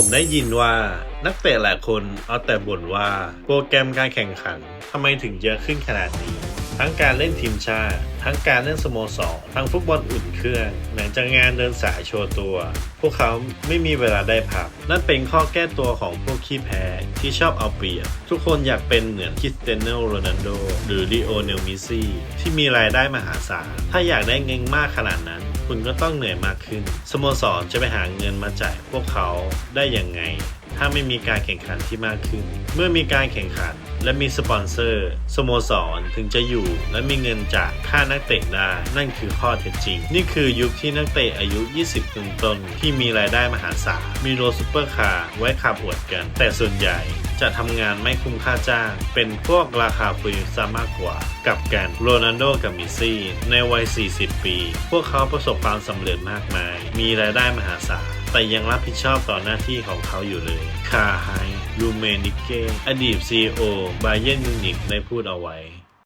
ผมได้ยินว่านักเตะหลายคนเอาแต่บ่นว่าโปรแกรมการแข่งขันทำไมถึงเยอะขึ้นขนาดนี้ ทั้งการเล่นทีมชาติ ทั้งการเล่นสโมสรทั้งฟุตบอลอุ่นเครื่องไหนจะงานเดินสายโชว์ตัว พวกเขาไม่มีเวลาได้พัก นั่นเป็นข้อแก้ตัวของพวกขี้แพ้ที่ชอบเอาเปรียบ ทุกคนอยากเป็นเหมือนคริสเตียโนโรนัลโดหรือลีโอเนล มิซี่ที่มีรายได้มหาศาลถ้าอยากได้เงินมากขนาดนั้น คุณก็ต้องเหนื่อยมากขึ้น สโมสรจะไปหาเงินมาจ่ายพวกเขาได้ยังไง ถ้าไม่มีการแข่งขันที่มากขึ้น เมื่อมีการแข่งขันและมีสปอนเซอร์สโมสรถึงจะอยู่และมีเงินจากค่านักเตะได้ นั่นคือข้อเท็จจริง นี่คือยุคที่นักเตะอายุ 20ต้นต้นๆที่มีรายได้มหาศาลมีรถซุปเปอร์คาร์ไว้ขับอวดกัน แต่ส่วนใหญ่ จะทำงานไม่คุ้มค่าจ้าง เป็นพวกราคาฟรีซะมากกว่า กับกันโรนัลโดกับมิซี่ ในวัย 40 ปี พวกเขาประสบความสำเร็จมากมาย มีรายได้มหาศาลแต่ยังรับผิดชอบต่อหน้าที่ของเขาอยู่เลย คาไฮลูเมนิเก อดีต CEO บาเยนมิวนิกได้พูดเอาไว้